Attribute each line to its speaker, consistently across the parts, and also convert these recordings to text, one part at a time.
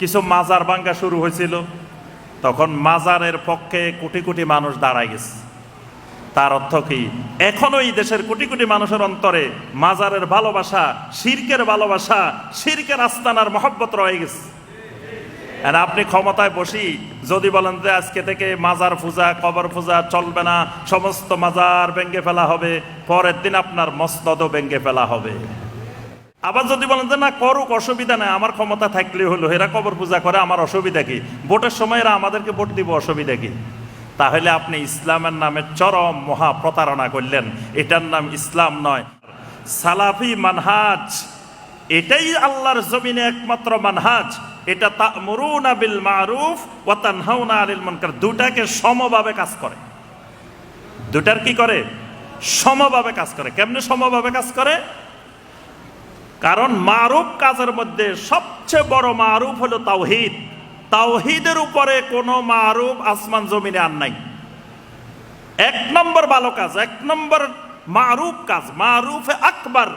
Speaker 1: কিছু মাজার ভাঙ্গা শুরু হয়েছিল। তখন মাজারের পক্ষে কোটি কোটি মানুষ দাঁড়ায় গেছে। তার অর্থ কি? এখনও এই দেশের কোটি কোটি মানুষের অন্তরে মাজারের ভালোবাসা, শিরকের ভালোবাসা, শিরকের আস্তানার মহব্বত রয়ে গেছে। আর আপনি ক্ষমতায় বসি, যদি বলেন যে আজকে থেকে মাজার পূজা, কবর পূজা চলবে না, সমস্ত মাজার ভেঙ্গে ফেলা হবে, পরের দিন আপনার মস্তদও ভেঙ্গে ফেলা হবে। আবার যদি বলেন যে, না, করুক, অসুবিধা নেই, আমার ক্ষমতা থাকলে হলো। এরা কবর পূজা করে, আমার অসুবিধা কি? ভোটের সময় এরা আমাদেরকে ভোট দিব, অসুবিধা কি? তাহলে আপনি ইসলামের নামে চরম মহা প্রতারণা করলেন। এটার নাম ইসলাম নয়। সালাফি মানহাজ, এটাই আল্লাহর জমিনে একমাত্র মানহাজ। এটা তা মরুনা বিল মারুফ ওয়া তানহাউনা আলিল মনকার। দুটাকে সমভাবে কাজ করে। দুটার কি করে? সমভাবে কাজ করে। কেমনে সমভাবে কাজ করে? কারণ মারুফ কাজের মধ্যে সবচেয়ে বড় মারুফ হলো তাওহিদ। তাওহিদের উপরে কোনো মারুফ আসমান জমিনে আর নাই। এক নম্বর ভালো কাজ, এক নম্বর মারুফ কাজ, মারুফে আকবার,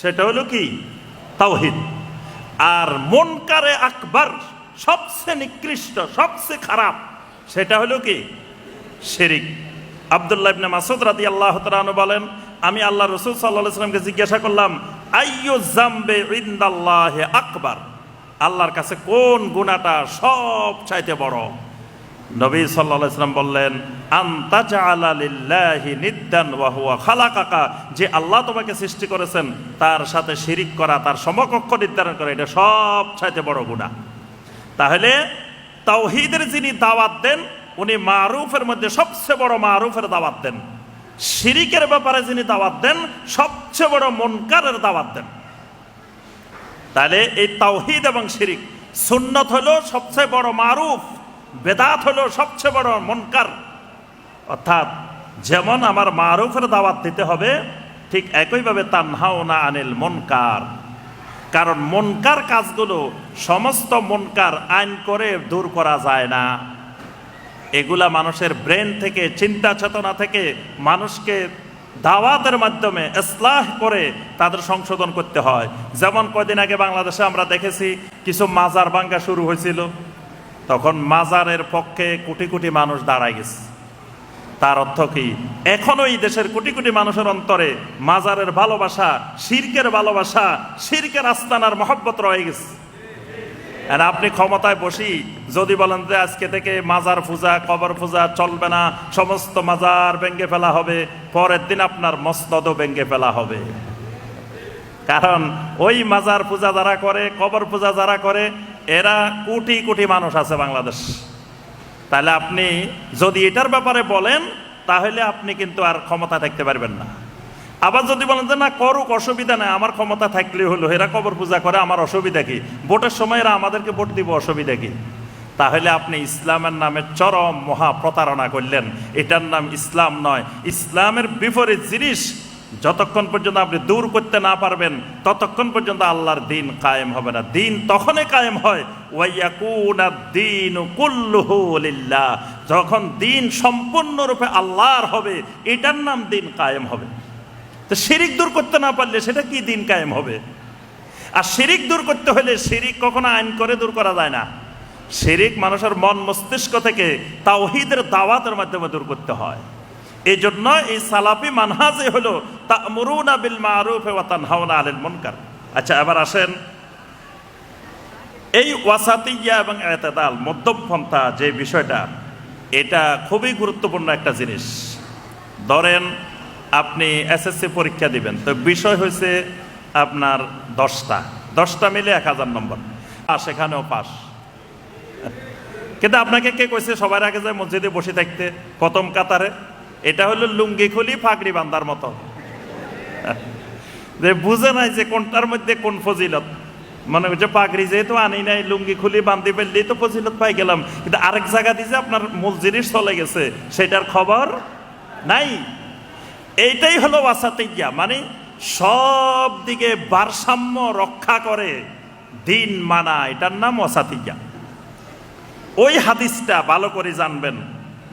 Speaker 1: সেটা হলো কি? তাওহিদ। আর মনকারে আকবার সবচেয়ে নিকৃষ্ট, সবচেয়ে খারাপ, সেটা হলো কি? শিরিক। আব্দুল্লাহ ইবনে মাসুদ রাদিয়াল্লাহু তাআলা বলেন, আমি আল্লাহ রসুল সাল্লাল্লাহু আলাইহি সাল্লামকে জিজ্ঞাসা করলাম আইয়ু জামবে ইনদাল্লাহি আকবার। আল্লাহর কাছে কোন গুনাহটা সব চাইতে বড়? নবী সাল্লাল্লাহু আলাইহি সাল্লাম বললেন, আনতা জাআলা লিল্লাহি নিদ্দান ওয়া হুয়া খালাকাকা। যে আল্লাহ তোমাকে সৃষ্টি করেছেন, তার সাথে শিরিক করা, তার সমকক্ষ নির্ধারণ করা, এটা সব চাইতে বড় গুনাহ। তাহলে তাওহিদের যিনি দাওয়াত দেন, উনি মারুফের মধ্যে সবচেয়ে বড় মারুফের দাওয়াত দেন। শিরিকের ব্যাপারে যিনি দাওয়াত দেন, সবচেয়ে বড় মনকারের দাওয়াত দেন। তাহলে এই তাওহিদ এবং শিরিক, সুন্নত হলো সবচেয়ে বড় মারুফ, বেদাত হলো সবচেয়ে বড় মনকার। অর্থাৎ যেমন আমার মারুফের দাওয়াত দিতে হবে, ঠিক একইভাবে তানহাও না আনিল মনকার। কারণ মনকার কাজগুলো সমস্ত মনকার আইন করে দূর করা যায় না। এগুলা মানুষের ব্রেন থেকে, চিন্তা চেতনা থেকে মানুষকে দাওয়াতের মাধ্যমে ইসলাহ করে তাদের সংশোধন করতে হয়। যেমন কদিন আগে বাংলাদেশে আমরা দেখেছি কিছু মাজার ভাঙ্গা শুরু হয়েছিল। তখন মাজারের পক্ষে কোটি কোটি মানুষ দাঁড়ায় গেছে। তার অর্থ কি? এখনও এই দেশের কোটি কোটি মানুষের অন্তরে মাজারের ভালোবাসা, শিরকের ভালোবাসা, শিরকের আস্তানার মহব্বত রয়ে গেছে। আপনি ক্ষমতায় বসি যদি বলেন যে আজকে থেকে মাজার পূজা, কবর পূজা চলবে না, সমস্ত মাজার ভেঙ্গে ফেলা হবে, পরের দিন আপনার মস্তদও ভেঙ্গে ফেলা হবে। কারণ ওই মাজার পূজা যারা করে, কবর পূজা যারা করে, এরা কোটি কোটি মানুষ আছে বাংলাদেশ। তাহলে আপনি যদি এটার ব্যাপারে বলেন, তাহলে আপনি কিন্তু আর ক্ষমতা থাকতে পারবেন না। আবার যদি বলেন যে না, করুক, অসুবিধা নাই, আমার ক্ষমতা থাকলে হলো। এরা কবর পূজা করে, আমার অসুবিধা কি? ভোটের সময় এরা আমাদেরকে ভোট দিব, অসুবিধা কি? তাহলে আপনি ইসলামের নামে চরম মহা প্রতারণা করলেন। এটার নাম ইসলাম নয়। ইসলামের বিপরীত জিনিস, যতক্ষণ পর্যন্ত আপনি দূর করতে না পারবেন, ততক্ষণ পর্যন্ত আল্লাহর দিন কায়েম হবে না। দিন তখনই কায়েম হয় দিন যখন দিন সম্পূর্ণরূপে আল্লাহর হবে, এটার নাম দিন কায়েম হবে। তো শিরিক দূর করতে না পারলে সেটা কি দিন কায়েম হবে? আর শিরিক দূর করতে হলে শিরিক কখনো আইন করে দূর করা যায় না। শিরিক মানুষের মন মস্তিষ্ক থেকে তাওহিদের দাওয়াতের মাধ্যমে দূর করতে হয়। এই জন্য এই সালাফি মানহাজে হলো তা'মুরুনা বিল মারুফ তানহাউনা আনিল মুনকার। আচ্ছা এবার আসেন এই ওয়াসাতিয়া এবং এতেদাল মধ্যপন্থা যে বিষয়টা, এটা খুবই গুরুত্বপূর্ণ একটা জিনিস। ধরেন আপনি এসএসসি পরীক্ষা দিবেন। তো বিষয় হয়েছে আপনার দশটা। দশটা মিলে এক হাজার নম্বর। আর সেখানেও পাস কিন্তু আপনাকে কে কইছে সবার আগে যায় মসজিদে বসে থাকতে? প্রথম কাতারে। এটা হলো লুঙ্গি খুলি ফাঁকড়ি বান্দার মতো। যে বুঝে নাই যে কোনটার মধ্যে কোন ফজিলত। মনে করছে পাগড়ি যেহেতু আনি নাই, লুঙ্গি খুলি বান্ধি ফেললেই তো ফজিলত পাই গেলাম। কিন্তু আরেক জায়গা দিয়ে আপনার মূল জিনিস চলে গেছে, সেটার খবর নাই। এইটাই হলো ওয়াসাতিয়া মানে সব দিকে ভারসাম্য রক্ষা করে দিন মানা, এটার নাম ওয়াসাতিয়া ওই হাদিসটা ভালো করে জানবেন,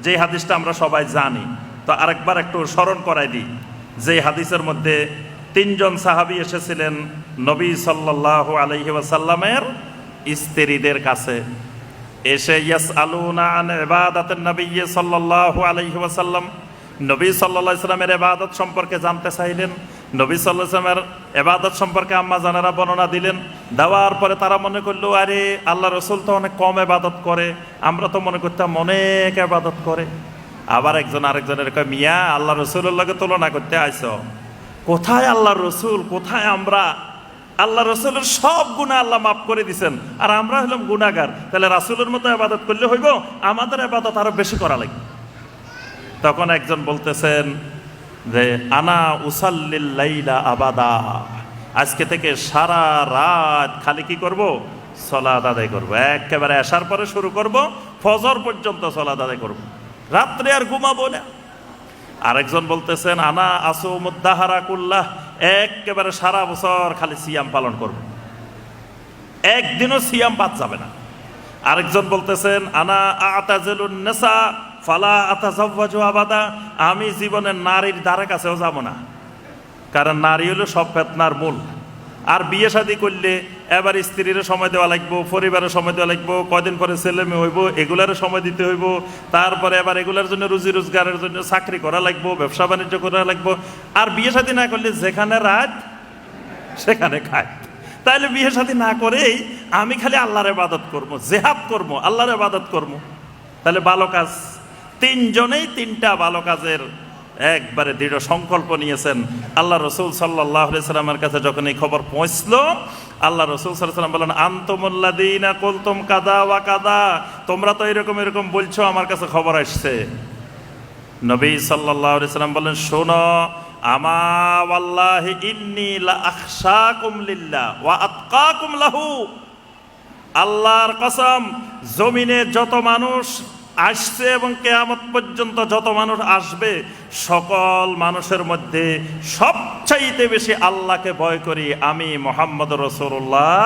Speaker 1: যে হাদিসটা আমরা সবাই জানি। তো আরেকবার একটু স্মরণ করাই দিই, যে হাদিসের মধ্যে তিনজন সাহাবি এসেছিলেন নবী সাল্লাহ আলহি ওয়াসাল্লামের স্ত্রীদের কাছে। এসে ইয়াস আলুনা আন এবাদাতের নবী সাল্লাল্লাহু আলাইহি ওয়াসাল্লাম নবী সাল্লাল্লাহু আলাইহি সাল্লামের এবাদত সম্পর্কে জানতে চাইলেন, নবী সাল্লাল্লাহু আলাইহি সাল্লামের এবাদত সম্পর্কে আম্মা জানেরা বর্ণনা দিলেন। দেওয়ার পরে তারা মনে করল, আরে আল্লাহ রসুল তো অনেক কম এবাদত করে, আমরা তো মনে করতাম অনেক এবাদত করে। আবার একজন আরেকজনের কয়, মিয়া আল্লাহ রসুলের লগে তুলনা করতে আইস কোথায় আল্লাহ রসুল? কোথায় আমরা? আল্লাহ রসুলের সব গুণা আল্লাহ মাফ করে দিছেন, আর আমরা হলাম গুণাগার তাহলে রাসুলের মতো আবাদত করলে হইব? আমাদের আবাদত আরও বেশি করা লাগবে। তখন একজন বলতেছেন যে, আনা উসাল্লিল্লাইলা আবাদা। আজকে থেকে সারা রাত খালি কি করব? সলাদ আদায় করব। একেবারে আসার পরে শুরু করব, ফজর পর্যন্ত সলাদ আদায় করব। রাত্রে আর ঘুমাবো না। আরেকজন বলতেছেন, আনা আসু মুদাহারা কুল্লাহ। একেবারে সারা বছর খালি সিয়াম পালন করব। একদিনও সিয়াম বাদ যাবে না। আরেকজন বলতেছেন, আনা আতাজেলুন নেশা ফালা আবাদা, আমি জীবনের নারীর দ্বারা কাছেও যাব না। কারণ নারী হলো সব ফেতনার মূল। আর বিয়ে শাদী করলে এবার স্ত্রীর সময় দেওয়া লাগবো, পরিবারের সময় দেওয়া লাগবো কদিন পরে ছেলে মেয়ে হইব, এগুলারও সময় দিতে হইব। তারপরে এবার এগুলার জন্য রুজি রোজগারের জন্য চাকরি করা লাগবো, ব্যবসা বাণিজ্য করা লাগবো। আর বিয়ে শাদী না করলে যেখানে রাত, সেখানে খায়। তাইলে বিয়ে শাদী না করেই আমি খালি আল্লাহর ইবাদত করব, জেহাদ করব, আল্লাহর ইবাদত করব। তাহলে ভালো কাজ তিনজনেই তিনটা ভালো কাজের একবারে দৃঢ় সংকল্প নিয়েছেন। আল্লাহ রসুল সাল্লাহ সাল্লামের কাছে যখন এই খবর পৌঁছল, আল্লাহ রসুল সাল্লাম বলেন আন্তমুল্লাদিনা কলতম কাদা ওয়া কাদা তোমরা তো এরকম এরকম বলছো, আমার কাছে খবর আসছে। নবী আলাইহি সাল্লাম বলেন শোনো আল্লাহর কসম, জমিনে যত মানুষ আসছে এবং কেয়ামত পর্যন্ত যত মানুষ আসবে, সকল মানুষের মধ্যে সবচাইতে বেশি আল্লাহকে ভয় করি আমি মোহাম্মদ রসুল্লাহ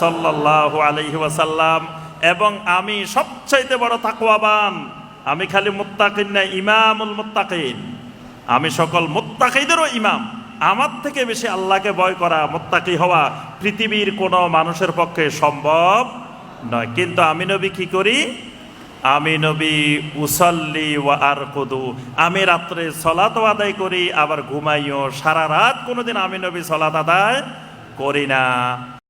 Speaker 1: সাল্লাল্লাহু আলাইহি ওয়াসাল্লাম এবং আমি সবচাইতে বড় তাকওয়াবান। আমি খালি মুত্তাকিন না, ইমামুল মুত্তাকিন। আমি সকল মুত্তাকিদেরও ইমাম। আমার থেকে বেশি আল্লাহকে ভয় করা, মুত্তাকি হওয়া পৃথিবীর কোনো মানুষের পক্ষে সম্ভব নয়। কিন্তু আমি নবী কি করি? আমি নবী, উসল্লি ওয়া আর কুদু আমি রাত্রে সলাত আদায় করি, আবার ঘুমাইও। সারা রাত কোনোদিন আমি নবী সলাত আদায় করি না।